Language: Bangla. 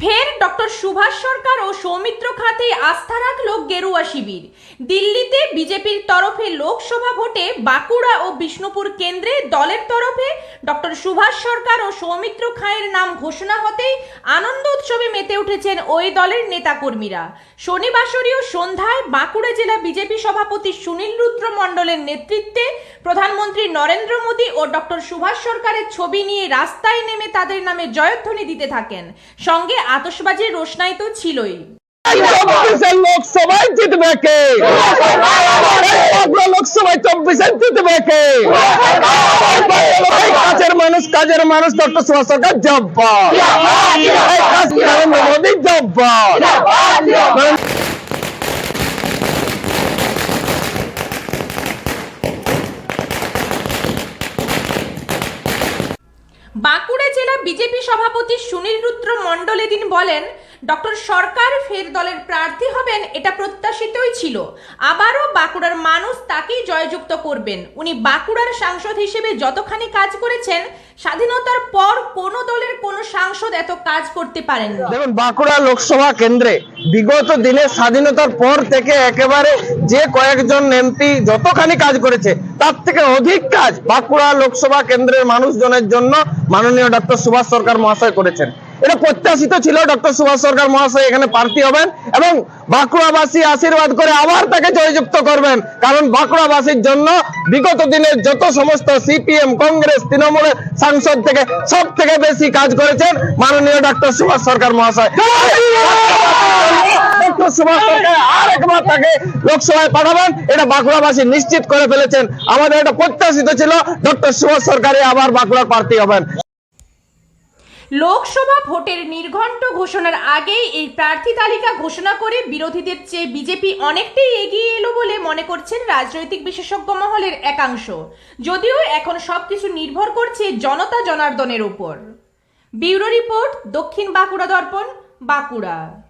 ফের ডক্টর সুভাষ সরকার ও সৌমিত্র খাতে আস্থা রাখল গেরুয়া শিবির। দিল্লিতে বিজেপির তরফে লোকসভা ভোটে বাঁকুড়া ও বিষ্ণুপুর কেন্দ্রে দলের তরফে ডক্টর সুভাষ সরকার ও সৌমিত্র খাঁয়ের নাম ঘোষণা হতেই আনন্দ উৎসবে মেতে উঠেছেন ওই দলের নেতাকর্মীরা। শনিবাসরীয় সন্ধ্যায় বাঁকুড়া জেলা বিজেপি সভাপতি সুনীল রুদ্র মণ্ডলের নেতৃত্বে প্রধানমন্ত্রী নরেন্দ্র মোদী ও ডক্টর সুভাষ সরকারের ছবি নিয়ে রাস্তায় নেমে তাদের নামে জয়ধ্বনি দিতে থাকেন। সঙ্গে আতশবাজির রোশনাই তো ছিলই। চব্বিশে লোকসভায় জিতবে কে? লোকসভায় চব্বিশে জিতবে কে? কাজের মানুষ কাজের মানুষ, ডক্টর সুভাষ সরকার জব্বা নরেন্দ্র মোদী জব্বা বাঁকুড়া জেলা বিজেপি সভাপতি সুনীল রুদ্র মণ্ডল এদিন বলেন, ডক্টর সরকার ফের দলের প্রার্থী হবেন, এটা প্রত্যাশিতই ছিল। আবারও বাঁকুড়ার মানুষ তাকেই জয়যুক্ত করবেন। উনি বাঁকুড়ার সাংসদ হিসেবে যতখানি কাজ করেছেন, স্বাধীনতার পর কোনো দলের সাংসদ এত কাজ করতে পারেন দেখুন, বাঁকুড়া লোকসভা কেন্দ্রে বিগত দিনের স্বাধীনতার পর থেকে একেবারে যে কয়েকজন এমপি যতখানি কাজ করেছে, তার থেকে অধিক কাজ বাঁকুড়া লোকসভা কেন্দ্রের মানুষজনের জন্য মাননীয় ডাক্তার সুভাষ সরকার মহাশয় করেছেন। এটা প্রত্যাশিত ছিল ডক্টর সুভাষ সরকার মহাশয় এখানে প্রার্থী হবেন এবং বাঁকুড়াবাসী আশীর্বাদ করে আবার তাকে জয়যুক্ত করবেন। কারণ বাঁকুড়াবাসীর জন্য বিগত দিনের যত সমস্ত সিপিএম, কংগ্রেস, তৃণমূলের সাংসদ থেকে সব থেকে বেশি কাজ করেছেন মাননীয় ডক্টর সুভাষ সরকার মহাশয়। ডক্টর সুভাষ আর একবার তাকে লোকসভায় পাঠাবেন। এটা বাঁকুড়াবাসী নিশ্চিত করে ফেলেছেন। আমাদের এটা প্রত্যাশিত ছিল, ডক্টর সুভাষ সরকারই আবার বাঁকুড়ার প্রার্থী হবেন। লোকসভা ভোটের নির্ঘণ্ট ঘোষণার আগেই এই প্রার্থী তালিকা ঘোষণা করে বিরোধীদের চেয়ে বিজেপি অনেকটাই এগিয়ে এলো বলে মনে করছেন রাজনৈতিক বিশেষজ্ঞ মহলের একাংশ। যদিও এখন সবকিছু নির্ভর করছে জনতা জনার্দনের উপর। বিউরো রিপোর্ট দক্ষিণ বাঁকুড়া দর্পণ, বাঁকুড়া।